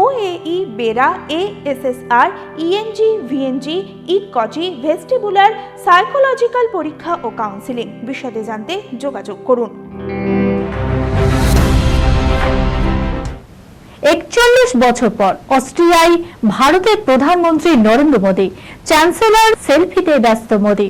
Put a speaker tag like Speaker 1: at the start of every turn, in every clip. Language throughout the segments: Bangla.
Speaker 1: OAE BERA ASSR ENG VNG ইটকজি vestibular psychological পরীক্ষা ও কাউন্সিলিং বিশদে জানতে যোগাযোগ করুন।
Speaker 2: একচল্লিশ বছর পর অস্ট্রিয়ায় ভারতের প্রধানমন্ত্রী নরেন্দ্র মোদী, চ্যান্সেলর সেলফিতে ব্যস্ত মোদী।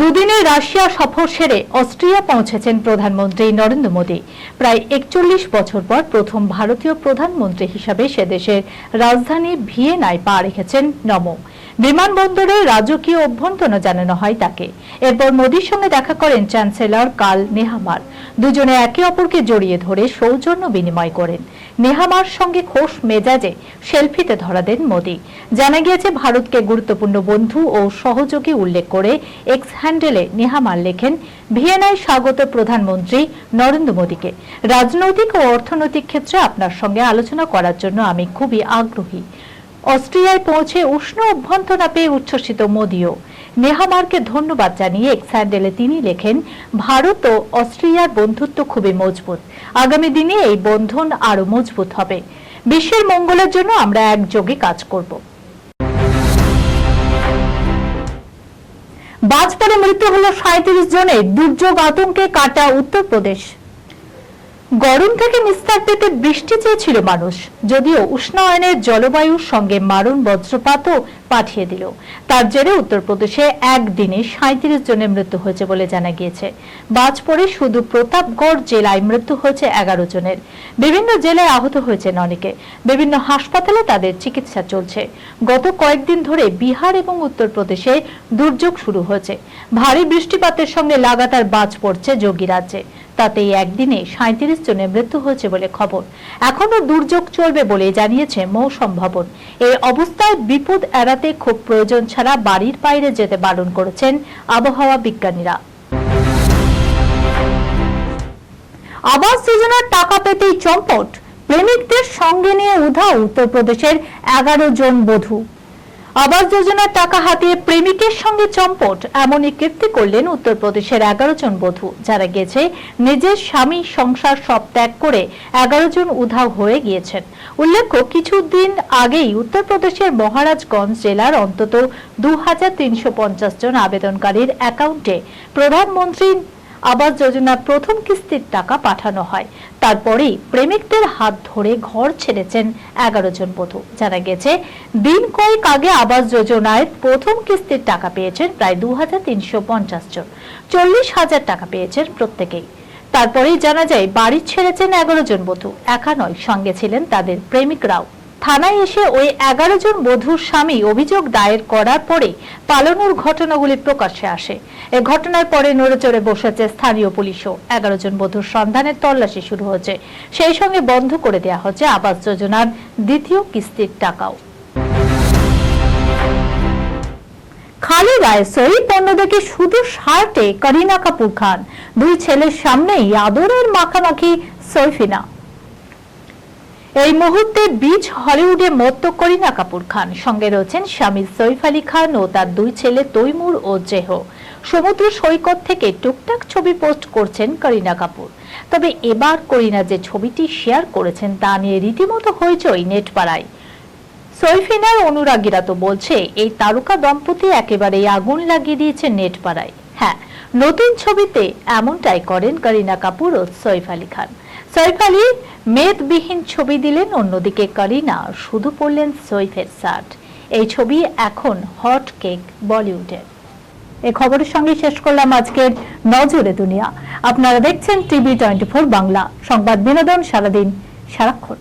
Speaker 2: দুদিনের রাশিয়া সফর সেরে অস্ট্রিয়া পৌঁছেছেন প্রধানমন্ত্রী নরেন্দ্র মোদী। প্রায় একচল্লিশ বছর পর প্রথম ভারতীয় প্রধানমন্ত্রী হিসাবে সেদেশের রাজধানী ভিয়েনায় পা রেখেছেন নমো। বিমানবন্দরে রাজকীয় অভ্যর্থনা জানানো হয় তাকে। এরপর মোদীর সঙ্গে দেখা করেন চ্যান্সেলর কাল নেহামার। দুজনে একে অপরকে জড়িয়ে ধরে সৌজন্য বিনিময় করেন। নেহামার সঙ্গে খোশ মেজাজে সেলফিতে ধরা দেন মোদী। জানা গিয়েছে, ভারতকে গুরুত্বপূর্ণ বন্ধু ও সহযোগী উল্লেখ করে এক্স হ্যান্ডেলে নেহামার লেখেন, ভিয়েনায় স্বাগত প্রধানমন্ত্রী নরেন্দ্র মোদীকে। রাজনৈতিক ও অর্থনৈতিক ক্ষেত্রে আপনার সঙ্গে আলোচনা করার জন্য আমি খুবই আগ্রহী। অস্ট্রিয়ায় পৌঁছে উষ্ণ অভ্যন্তরা পেয়ে উচ্ছ্বসিত মোদীও। নেহামারকে ধন্যবাদ জানিয়ে এক্স হ্যান্ডেলে তিনি লেখেন, ভারত ও অস্ট্রিয়ার বন্ধুত্ব খুবই মজবুত। আগামী দিনে এই বন্ধন আরও মজবুত হবে। বিশ্বের মঙ্গলের জন্য আমরা একযোগে কাজ করব। বাজ পড়ে মৃত্যু হল সাঁত্রিশ জনের দুর্যোগ আতঙ্কে কাটা উত্তরপ্রদেশ। গরম থেকে নিস্তার পেতে বৃষ্টি চেয়েছিল মানুষ। যদিও উষ্ণায়নের জলবায়ুর সঙ্গে মারণ বজ্রপাতও পাঠিয়ে দিল। তার জেরে উত্তরপ্রদেশে একদিনে সাঁত্রিশ জনের মৃত্যু হয়েছে বলে জানা গিয়েছে। বাজ পড়ে শুধু প্রতাপগড় জেলায় মৃত্যু হয়েছে এগারো জনের। বিভিন্ন জেলায় আহত হয়েছেন অনেকে। বিভিন্ন হাসপাতালে তাদের চিকিৎসা চলছে। গত কয়েকদিন ধরে বিহার এবং উত্তরপ্রদেশে দুর্যোগ শুরু হয়েছে। ভারী বৃষ্টিপাতের সঙ্গে লাগাতার বাজ পড়ছে যোগী রাজ্যে। তাতে একদিনে সাঁত্রিশ জনের মৃত্যু হয়েছে বলে খবর। এখনও দুর্যোগ চলবে বলে জানিয়েছে মৌসম ভবন। এই অবস্থায় বিপদ এড়াতে খুব প্রয়োজন ছাড়া বাড়ির বাইরে যেতে বারণ করেছেন আবহাওয়া বিজ্ঞানীরা। আবাস যোজনার টাকা পেতেই চম্পট। প্রেমিকদের সঙ্গে নিয়ে উধাও উত্তরপ্রদেশের এগারো জন বধূ। আবাস যোজনার টাকা হাতিয়ে প্রেমিকের সঙ্গে চম্পট, এমনই কীর্তি করলেন উত্তরপ্রদেশের এগারো জন বধূ। যারা গেছে, নিজের স্বামী সংসার সব ত্যাগ করে এগারো জন উধাও হয়ে গিয়েছেন। উল্লেখ্য, কিছুদিন আগেই উত্তরপ্রদেশের মহারাজগঞ্জ জেলার অন্তত দু হাজার তিনশো পঞ্চাশ জন আবেদনকারীর অ্যাকাউন্টে প্রধানমন্ত্রী আবাস যোজনার প্রথম কিস্তির টাকা পাঠানো হয়। তারপরেই প্রেমিকদের হাত ধরে ঘর ছেড়েছেন এগারো জন বধূ। জানা গেছে, দিন কয়েক আগে আবাস যোজনায় প্রথম কিস্তির টাকা পেয়েছেন প্রায় দু হাজার তিনশো পঞ্চাশ জন। চল্লিশ হাজার টাকা পেয়েছেন প্রত্যেকেই। তারপরেই জানা যায়, বাড়ি ছেড়েছেন এগারো জন বধূ। একা নয়, সঙ্গে ছিলেন তাদের প্রেমিকরাও। থানায় এসে ওই এগারো জন বধূর স্বামী অভিযোগ দায়ের করার পরে পালানোর ঘটনাগুলি প্রকাশ্যে আসে। এ ঘটনার পরে নড়েচড়ে বসেছে স্থানীয় পুলিশও। এগারো জন বধূর সন্ধানের তল্লাশি শুরু হয়েছে। সেই সঙ্গে বন্ধ করে দেওয়া হচ্ছে আবাস যোজনার দ্বিতীয় কিস্তির টাকাও। খালি গায়ে সই পণ্য দেখে শুধু শার্টে করিনা কাপুর খান। দুই ছেলের সামনেই আদরের মাখামাখি সৈফিনা। এই মুহূর্তে বিচ হলিউডে মত্ত করিনা কাপুর খান। সঙ্গে রয়েছেন স্বামী সৈফ আলী খান ও তার দুই ছেলে তৈমুর ও জেহ। সমুদ্র সৈকত থেকে টুকটাক ছবি পোস্ট করছেন করিনা কাপুর। তবে এবার করিনা যে ছবিটি শেয়ার করেছেন তা নিয়ে রীতিমতো হইচই নেট পাড়ায় সৈফিনার অনুরাগীরা তো বলছে, এই তারকা দম্পতি একেবারেই আগুন লাগিয়ে দিয়েছে নেট পাড়ায় হ্যাঁ নতুন ছবিতে এমনটাই করেন করিনা কাপুর ও সৈফ আলী খান। সৈফ আলী, মেদবিহীন ছবি দিলেন অন্যদিকে করিনা শুধু পড়লেন সৈফের শার্ট এই ছবি এখন হট কেক বলিউডের এ খবরের সঙ্গে শেষ করলাম আজকের নজরে দুনিয়া। আপনারা দেখছেন টিভি টোয়েন্টি বাংলা। সংবাদ বিনোদন সারাদিন সারাক্ষণ।